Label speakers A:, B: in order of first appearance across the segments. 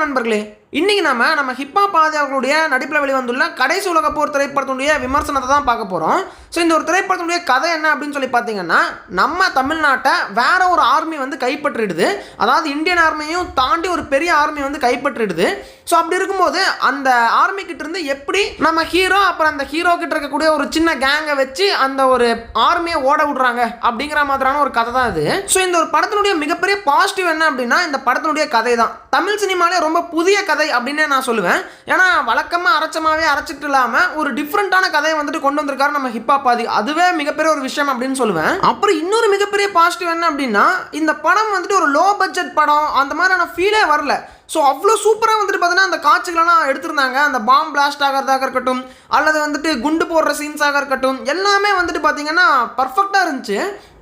A: வணக்கம் நண்பர்களே. இன்றைக்கி நம்ம நம்ம ஹிப்பா பாதையாளர்களுடைய நடிப்பில் வெளிவந்துள்ள கடைசி உலக போர் திரைப்படத்தினுடைய விமர்சனத்தை தான் பார்க்க போகிறோம் ஸோ இந்த ஒரு திரைப்படத்தினுடைய கதை என்ன அப்படின்னு சொல்லி பார்த்தீங்கன்னா நம்ம தமிழ்நாட்டை வேற ஒரு ஆர்மி வந்து கைப்பற்றிடுது. அதாவது இந்தியன் ஆர்மியையும் தாண்டி ஒரு பெரிய ஆர்மி வந்து கைப்பற்றிடுது. ஸோ அப்படி இருக்கும்போது அந்த ஆர்மி கிட்ட இருந்து எப்படி நம்ம ஹீரோ அப்புறம் அந்த ஹீரோ கிட்ட இருக்கக்கூடிய ஒரு சின்ன கேங்கை வச்சு அந்த ஒரு ஆர்மியை ஓட விடுறாங்க அப்படிங்கிற மாதிரியான ஒரு கதை தான் இது. ஸோ இந்த ஒரு படத்தினுடைய மிகப்பெரிய பாசிட்டிவ் என்ன அப்படின்னா இந்த படத்தினுடைய கதை தான். தமிழ் சினிமாலே ரொம்ப புதிய கதை அப்படின்னே நான் சொல்லுவேன். ஏன்னா வழக்கமாக அரைச்சமாகவே அரைச்சிட்டு இல்லாமல் ஒரு டிஃப்ரெண்ட்டான கதையை வந்துட்டு கொண்டு வந்திருக்காரு நம்ம ஹிப்பா பாதி அதுவே மிகப்பெரிய ஒரு விஷயம் அப்படின்னு சொல்லுவேன். அப்புறம் இன்னொரு மிகப்பெரிய பாசிட்டிவ் என்ன அப்படின்னா இந்த படம் வந்துட்டு ஒரு லோ பட்ஜெட் படம். அந்த மாதிரியான ஃபீலே வரல. ஸோ அவ்வளோ சூப்பராக வந்துட்டு பார்த்தீங்கன்னா அந்த காட்சிகளெல்லாம் எடுத்திருந்தாங்க. அந்த பாம் பிளாஸ்ட் ஆகிறதாக இருக்கட்டும் அல்லது வந்துட்டு குண்டு போடுற சீன்ஸாக இருக்கட்டும் எல்லாமே வந்துட்டு பார்த்தீங்கன்னா பர்ஃபெக்டாக இருந்துச்சு.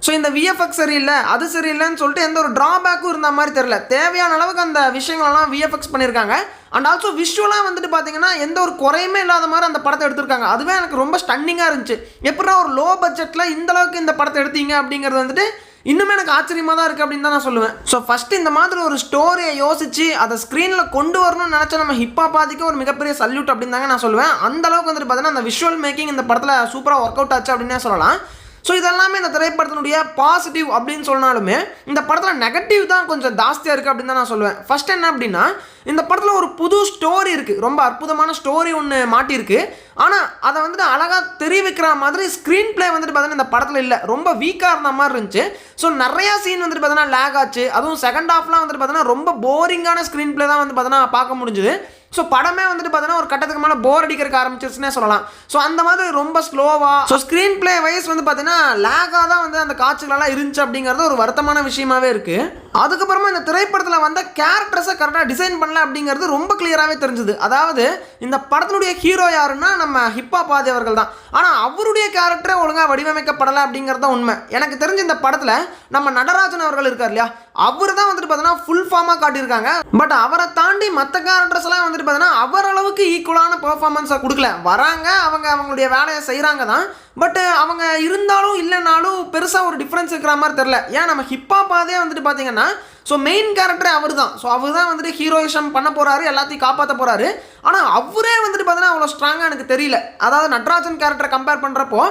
A: ஸோ இந்த விஎஃப்எக்ஸ் சரியில்லை அது சரியில்லைன்னு சொல்லிட்டு எந்த ஒரு ட்ராபேக்கும் இருந்த மாதிரி தெரில தேவையான அளவுக்கு அந்த விஷயங்களெல்லாம் விஎஃப்எக்ஸ் பண்ணியிருக்காங்க. அண்ட் ஆல்சோ விஷுவலாக வந்துட்டு பார்த்தீங்கன்னா எந்த ஒரு குறையுமே இல்லாத மாதிரி அந்த படத்தை எடுத்திருக்காங்க. அதுவே எனக்கு ரொம்ப ஸ்டன்னிங்காக இருந்துச்சு. எப்படா ஒரு லோ பட்ஜெட்டில் இந்தளவுக்கு இந்த படத்தை எடுத்தீங்க அப்படிங்கிறது வந்துட்டு இன்னுமே எனக்கு ஆச்சரியமாக தான் இருக்குது அப்படின்னு தான் நான் சொல்லுவேன். ஸோ ஃபஸ்ட்டு இந்த மாதிரி ஒரு ஸ்டோரியை யோசித்து அதை ஸ்க்ரீனில் கொண்டு வரணும்னு நினச்ச நம்ம ஹிப்பா பாதிக்க ஒரு மிகப்பெரிய சல்யூட் அப்படின்னு தாங்க நான் சொல்லுவேன். அந்த அளவுக்கு வந்துட்டு பார்த்தீங்கன்னா அந்த விஷுவல் மேக்கிங் இந்த படத்தில் சூப்பராக ஒர்க் அவுட் ஆச்சு அப்படின்னே சொல்லலாம். ஸோ இதெல்லாமே இந்த திரைப்படத்தினுடைய பாசிட்டிவ் அப்படின்னு சொன்னாலுமே இந்த படத்தில் நெகட்டிவ் தான் கொஞ்சம் ஜாஸ்தியாக இருக்குது அப்படின்னு தான் நான் சொல்லுவேன். ஃபஸ்ட் என்ன அப்படின்னா இந்த படத்தில் ஒரு புது ஸ்டோரி இருக்குது ரொம்ப அற்புதமான ஸ்டோரி ஒன்று மாட்டியிருக்கு. ஆனால் அதை வந்துட்டு அழகாக தெரிவிக்கிற மாதிரி ஸ்க்ரீன் ப்ளே வந்துட்டு பார்த்தீங்கன்னா இந்த படத்தில் இல்லை. ரொம்ப வீக்காக இருந்த மாதிரி இருந்துச்சு. ஸோ நிறையா சீன் வந்துட்டு பார்த்தீங்கன்னா லேக் ஆச்சு. அதுவும் செகண்ட் ஹாஃப்லாம் வந்துட்டு பார்த்தீங்கன்னா ரொம்ப போரிங்கான ஸ்க்ரீன் ப்ளே தான் வந்து பார்த்தீங்கன்னா பார்க்க முடிஞ்சுது. ஸோ படமே வந்துட்டு பார்த்தோன்னா ஒரு கட்டத்துக்கு மேலே போர் அடிக்கிறதுக்கு ஆரம்பிச்சிருச்சுன்னே சொல்லலாம். ஸோ அந்த மாதிரி ரொம்ப ஸ்லோவாக ஸோ ஸ்க்ரீன் ப்ளே வைஸ் வந்து பார்த்தீங்கன்னா லேகாக தான் வந்து அந்த காட்சிகளெல்லாம் இருந்துச்சு அப்படிங்கிறது ஒரு வருத்தமான விஷயமாவே இருக்குது அதுக்கப்புறமா இந்த திரைப்படத்தில் வந்த கேரக்டர்ஸை கரெக்டாக டிசைன் பண்ணல அப்படிங்கிறது ரொம்ப கிளியராகவே தெரிஞ்சுது. அதாவது இந்த படத்தினுடைய ஹீரோ யாருன்னா நம்ம ஹிப்பா பாதி அவர்கள் தான். ஆனால் அவருடைய கேரக்டரை ஒழுங்காக வடிவமைக்கப்படலை அப்படிங்கிறது தான் உண்மை. எனக்கு தெரிஞ்ச இந்த படத்தில் நம்ம நடராஜன் அவர்கள் இருக்கார் இல்லையா? அவர் தான் வந்துட்டு பார்த்தீங்கன்னா ஃபுல் ஃபார்மாக காட்டியிருக்காங்க. பட் அவரை தாண்டி மற்ற கேரக்டர்ஸ் எல்லாம் வந்துட்டு பார்த்தீங்கன்னா அவர் அளவுக்கு ஈக்குவலான பெர்ஃபார்மன்ஸை கொடுக்கல. வராங்க அவங்க அவங்களுடைய வேலையை செய்கிறாங்க தான். பட் அவங்க இருந்தாலும் இல்லைனாலும் பெருசாக ஒரு டிஃப்ரென்ஸ் இருக்கிற மாதிரி தெரில ஏன்? நம்ம ஹிப்பா பாதே வந்துட்டு பார்த்தீங்கன்னா ஸோ மெயின் கேரக்டரே அவர் தான் ஸோ அவர் தான் வந்துட்டு ஹீரோயிஷம் பண்ண போகிறாரு எல்லாத்தையும் காப்பாற்ற போகிறாரு ஆனால் அவரே வந்துட்டு பார்த்தீங்கன்னா அவ்வளோ ஸ்ட்ராங்காக எனக்கு தெரியல. அதாவது நட்ராஜன் கேரக்டரை கம்பேர் பண்ணுறப்போ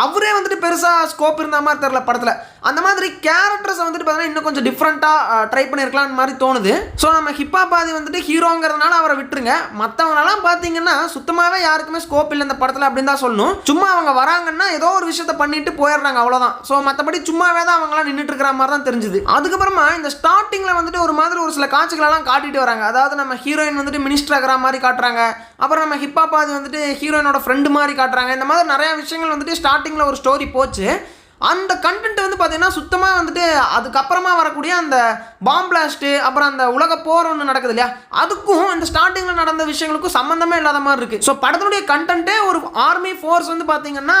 A: அவரே வந்துட்டு பெருசாக ஸ்கோப் இருந்த மாதிரி தெரில படத்தில். அந்த மாதிரி கேரக்டர்ஸை வந்துட்டு பார்த்தீங்கன்னா இன்னும் கொஞ்சம் டிஃப்ரெண்ட்டாக ட்ரை பண்ணியிருக்கலாம்னு மாதிரி தோணுது. ஸோ நம்ம ஹிப்பா பாதி வந்துட்டு ஹீரோங்கிறதுனால அவரை விட்டுருங்க. மற்றவங்களெல்லாம் பார்த்தீங்கன்னா சுத்தமாகவே யாருக்குமே ஸ்கோப் இல்லை இந்த படத்தில் அப்படின்னு தான் சொல்லணும். சும்மா அவங்க வராங்கன்னா ஏதோ ஒரு விஷயத்த பண்ணிட்டு போயிடுறாங்க அவ்வளோதான் ஸோ மற்றபடி சும்மாவே தான் அவங்களாம் நின்றுட்டு இருக்கிற மாதிரி தான் தெரிஞ்சுது. அதுக்கப்புறமா இந்த ஸ்டார்டிங்கில் வந்துட்டு ஒரு மாதிரி ஒரு சில காட்சிகளெல்லாம் காட்டிட்டு வராங்க. அதாவது நம்ம ஹீரோயின் வந்துட்டு மினிஸ்டர் ஆகிற மாதிரி காட்டுறாங்க. அப்புறம் நம்ம ஹிப்பா பாதி வந்துட்டு ஹீரோயினோட ஃப்ரெண்டு மாதிரி காட்டுறாங்க. இந்த மாதிரி நிறையா விஷயங்கள் வந்துட்டு ஸ்டார்ட் ஸ்டார்டிங்கில் ஒரு ஸ்டோரி போச்சு. அந்த கண்டென்ட் வந்து பார்த்தீங்கன்னா சுத்தமாக வந்துட்டு அதுக்கப்புறமா வரக்கூடிய அந்த பாம் பிளாஸ்ட்டு அப்புறம் அந்த உலக போர் ஒன்று நடக்குது இல்லையா? அதுக்கும் இந்த ஸ்டார்டிங்கில் நடந்த விஷயங்களுக்கும் சம்மந்தமே இல்லாத மாதிரி இருக்குது ஸோ படத்தினுடைய கண்டென்ட்டே ஒரு ஆர்மி ஃபோர்ஸ் வந்து பார்த்தீங்கன்னா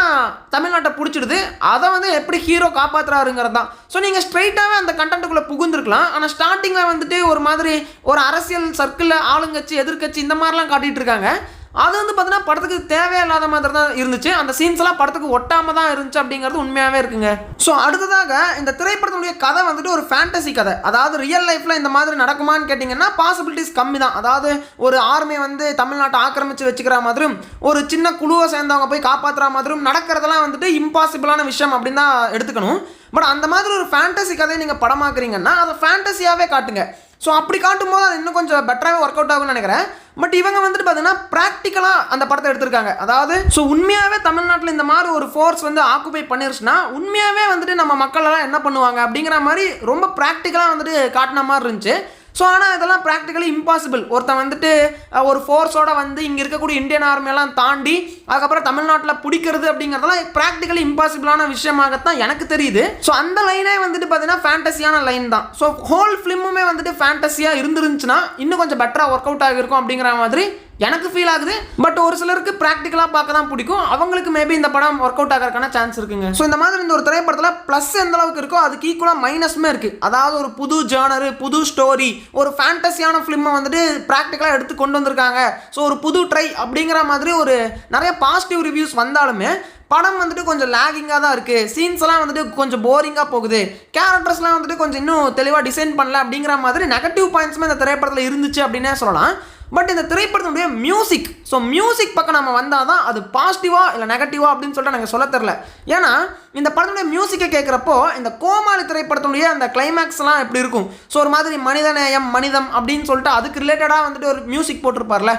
A: தமிழ்நாட்டை பிடிச்சிடுது. அதை வந்து எப்படி ஹீரோ காப்பாற்றுறாருங்கிறது தான் ஸோ நீங்கள் ஸ்ட்ரைட்டாகவே அந்த கண்டென்ட்டுக்குள்ளே புகுந்துருக்கலாம். ஆனால் ஸ்டார்டிங்கில் வந்துட்டு ஒரு மாதிரி ஒரு அரசியல் சர்க்கிளில் ஆளுங்கட்சி எதிர்கட்சி இந்த மாதிரிலாம் காட்டிகிட்டு இருக்காங்க. அது வந்து பார்த்தீங்கன்னா படத்துக்கு தேவையில்லாத மாதிரி தான் இருந்துச்சு. அந்த சீன்ஸ் எல்லாம் படத்துக்கு ஒட்டாம தான் இருந்துச்சு அப்படிங்கிறது உண்மையாகவே இருக்குங்க. ஸோ அடுத்ததாக இந்த திரைப்படத்தினுடைய கதை வந்துட்டு ஒரு ஃபேண்டசி கதை. அதாவது ரியல் லைஃப்பில் இந்த மாதிரி நடக்குமான்னு கேட்டிங்கன்னா பாசிபிலிட்டிஸ் கம்மி தான். அதாவது ஒரு ஆர்மி வந்து தமிழ்நாட்டை ஆக்கிரமிச்சு வச்சுக்கிற மாதிரியும் ஒரு சின்ன குழுவை சேர்ந்தவங்க போய் காப்பாற்றுற மாதிரியும் நடக்கிறதெல்லாம் வந்துட்டு இம்பாசிபிளான விஷயம் அப்படின்னு தான் எடுத்துக்கணும். பட் அந்த மாதிரி ஒரு ஃபேண்டசி கதையை நீங்கள் படமாக்குறீங்கன்னா அதை ஃபேண்டசியாகவே காட்டுங்க. ஸோ அப்படி காட்டும் போது அது இன்னும் கொஞ்சம் பெட்டராகவே ஒர்க் அவுட் ஆகும்னு நினைக்கிறேன். பட் இவங்க வந்துட்டு பார்த்தீங்கன்னா ப்ராக்டிக்கலாக அந்த படத்தை எடுத்திருக்காங்க. அதாவது ஸோ உண்மையாகவே தமிழ்நாட்டில் இந்த மாதிரி ஒரு ஃபோர்ஸ் வந்து ஆக்குபை பண்ணிருச்சுன்னா உண்மையாகவே வந்துட்டு நம்ம மக்கள் எல்லாம் என்ன பண்ணுவாங்க அப்படிங்கிற மாதிரி ரொம்ப ப்ராக்டிக்கலாக வந்துட்டு காட்டின மாதிரி இருந்துச்சு. ஸோ ஆனால் இதெல்லாம் ப்ராக்டிக்கலி இம்பாசிபிள் ஒருத்தன் வந்துட்டு ஒரு ஃபோர்ஸோட வந்து இங்கே இருக்கக்கூடிய இந்தியன் ஆர்மியெல்லாம் தாண்டி அதுக்கப்புறம் தமிழ்நாட்டில் பிடிக்கிறது அப்படிங்கிறதெல்லாம் ப்ராக்டிக்கலி இம்பாசிபிளான விஷயமாகத்தான் எனக்கு தெரியுது. ஸோ அந்த லைனே வந்துட்டு பார்த்தீங்கன்னா ஃபேண்டஸியான லைன் தான். ஸோ ஹோல் ஃபிலிமுமே வந்துட்டு ஃபேண்டஸியாக இருந்துருந்துச்சுன்னா இன்னும் கொஞ்சம் பெட்டராக ஒர்க் அவுட் ஆகிருக்கும் அப்படிங்கிற மாதிரி எனக்கு ஃபீல் ஆகுது. பட் ஒரு சிலருக்கு ப்ராக்டிக்கலாக பார்க்க தான் பிடிக்கும். அவங்களுக்கு மேபி இந்த படம் ஒர்க் அவுட் ஆகிறதுக்கான சான்ஸ் இருக்குங்க. ஸோ இந்த மாதிரி இந்த ஒரு திரைப்படத்தில் ப்ளஸ் எந்த அளவுக்கு இருக்கோ அதுக்கு ஈக்குவலாக மைனஸுமே இருக்குது அதாவது ஒரு புது ஜேர்னரு புது ஸ்டோரி ஒரு ஃபேண்டஸியான ஃபிலிமை வந்துட்டு ப்ராக்டிக்கலாக எடுத்து கொண்டு வந்திருக்காங்க. ஸோ ஒரு புது ட்ரை அப்படிங்கிற மாதிரி ஒரு நிறைய பாசிட்டிவ் ரிவ்யூஸ் வந்தாலுமே படம் வந்துட்டு கொஞ்சம் லேகிங்காக தான் இருக்குது சீன்ஸ்லாம் வந்துட்டு கொஞ்சம் போரிங்காக போகுது. கேரக்டர்ஸ்லாம் வந்துட்டு கொஞ்சம் இன்னும் தெளிவாக டிசைன் பண்ணல அப்படிங்கிற மாதிரி நெகட்டிவ் பாயிண்ட்ஸுமே இந்த திரைப்படத்தில் இருந்துச்சு அப்படின்னே சொல்லலாம். பட் இந்த திரைப்படத்தினுடைய மியூசிக் ஸோ மியூசிக் பக்கம் நம்ம வந்தால் தான் அது பாசிட்டிவாக இல்லை நெகட்டிவாக அப்படின்னு சொல்லிட்டு நாங்கள் சொல்ல தெரில ஏன்னா இந்த படத்துடைய மியூசிக்கை கேட்குறப்போ இந்த கோமாளி திரைப்படத்துடைய அந்த கிளைமேக்ஸ்லாம் எப்படி இருக்கும்? ஸோ ஒரு மாதிரி மனிதநேயம் மனிதம் அப்படின்னு சொல்லிட்டு அதுக்கு ரிலேட்டடாக வந்துட்டு ஒரு மியூசிக் போட்டிருப்பார்ல.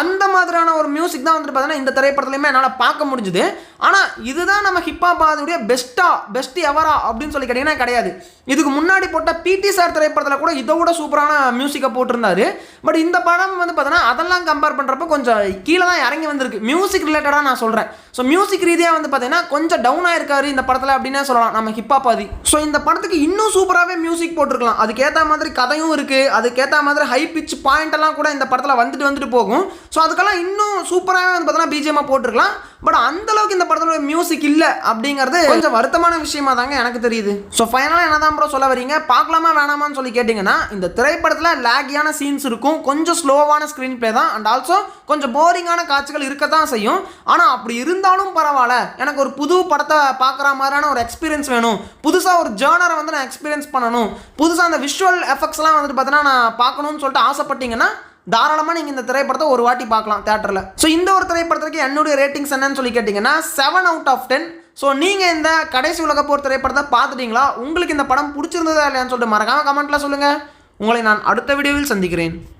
A: அந்த மாதிரியான ஒரு மியூசிக் தான் வந்துட்டு பார்த்தீங்கன்னா இந்த திரைப்படத்துலையுமே என்னால் பார்க்க முடிஞ்சுது. ஆனால் இதுதான் நம்ம ஹிப்ஹாப் அதோடைய பெஸ்ட்டாக பெஸ்ட் எவரா அப்படின்னு சொல்லி கேட்டிங்கன்னா கிடையாது. இதுக்கு முன்னாடி போட்ட பிடி சார் திரைப்படத்தில் கூட இதை விட சூப்பரான மியூசிக்கை போட்டிருந்தாரு. பட் இந்த படம் வந்து பார்த்தீங்கன்னா அதெல்லாம் கம்பேர் பண்ணுறப்போ கொஞ்சம் கீழே தான் இறங்கி வந்திருக்கு. மியூசிக் ரிலேட்டடாக நான் சொல்கிறேன் ஸோ மியூசிக் ரீதியாக வந்து பார்த்தீங்கன்னா கொஞ்சம் டவுன் ஆயிருக்காரு இந்த படத்தில் அப்படின்னே சொல்லலாம். நம்ம ஹிப்ஹாப் ஆதி. ஸோ இந்த படத்துக்கு இன்னும் சூப்பராகவே மியூசிக் போட்டிருக்கலாம். அதுக்கேற்ற மாதிரி கதையும் இருக்குது அதுக்கேற்ற மாதிரி ஹை பிச் பாயிண்ட் எல்லாம் கூட இந்த படத்தில் வந்துட்டு வந்துட்டு போகும். ஸோ அதுக்கெல்லாம் இன்னும் சூப்பராகவே வந்து பார்த்தீங்கன்னா பிஜிஎம்மாக போட்டிருக்கலாம். பட் அந்தளவுக்கு இந்த படத்தோட மியூசிக் இல்லை அப்படிங்கிறது கொஞ்சம் வருத்தமான விஷயமா தாங்க எனக்கு தெரியுது. ஸோ ஃபைனலாக என்ன தான் ப்ரோ சொல்ல வரீங்க பார்க்கலாமா வேணாமான்னு சொல்லி கேட்டிங்கன்னா இந்த திரைப்படத்தில் லேகியான சீன்ஸ் இருக்கும். கொஞ்சம் ஸ்லோவான ஸ்க்ரீன் ப்ளே தான். அண்ட் ஆல்சோ கொஞ்சம் போரிங்கான காட்சிகள் இருக்க தான் செய்யும். ஆனால் அப்படி இருந்தாலும் பரவாயில்ல. எனக்கு ஒரு புது படத்தை பார்க்குற மாதிரியான ஒரு எக்ஸ்பீரியன்ஸ் வேணும். புதுசாக ஒரு ஜேர்னரை வந்து நான் எக்ஸ்பீரியன்ஸ் பண்ணணும். புதுசாக அந்த விஷுவல் எஃபெக்ட்ஸ்லாம் வந்துட்டு பார்த்தீங்கன்னா நான் பார்க்கணும்னு சொல்லிட்டு ஆசைப்பட்டீங்கன்னா தாராளமாக நீங்கள் இந்த திரைப்படத்தை ஒரு வாட்டி பார்க்கலாம் தேட்டரில் ஸோ இந்த ஒரு திரைப்படத்துக்கு என்னுடைய ரேட்டிங்ஸ் என்னன்னு சொல்லி கேட்டிங்கன்னா seven out of ten so நீங்கள் இந்த கடைசி உலக போர் திரைப்படத்தை பார்த்துட்டீங்களா? உங்களுக்கு இந்த படம் பிடிச்சிருந்ததா இல்லையான்னு சொல்லிட்டு மறக்காமல் கமெண்ட்டில் சொல்லுங்கள் உங்களை நான் அடுத்த வீடியோவில் சந்திக்கிறேன்.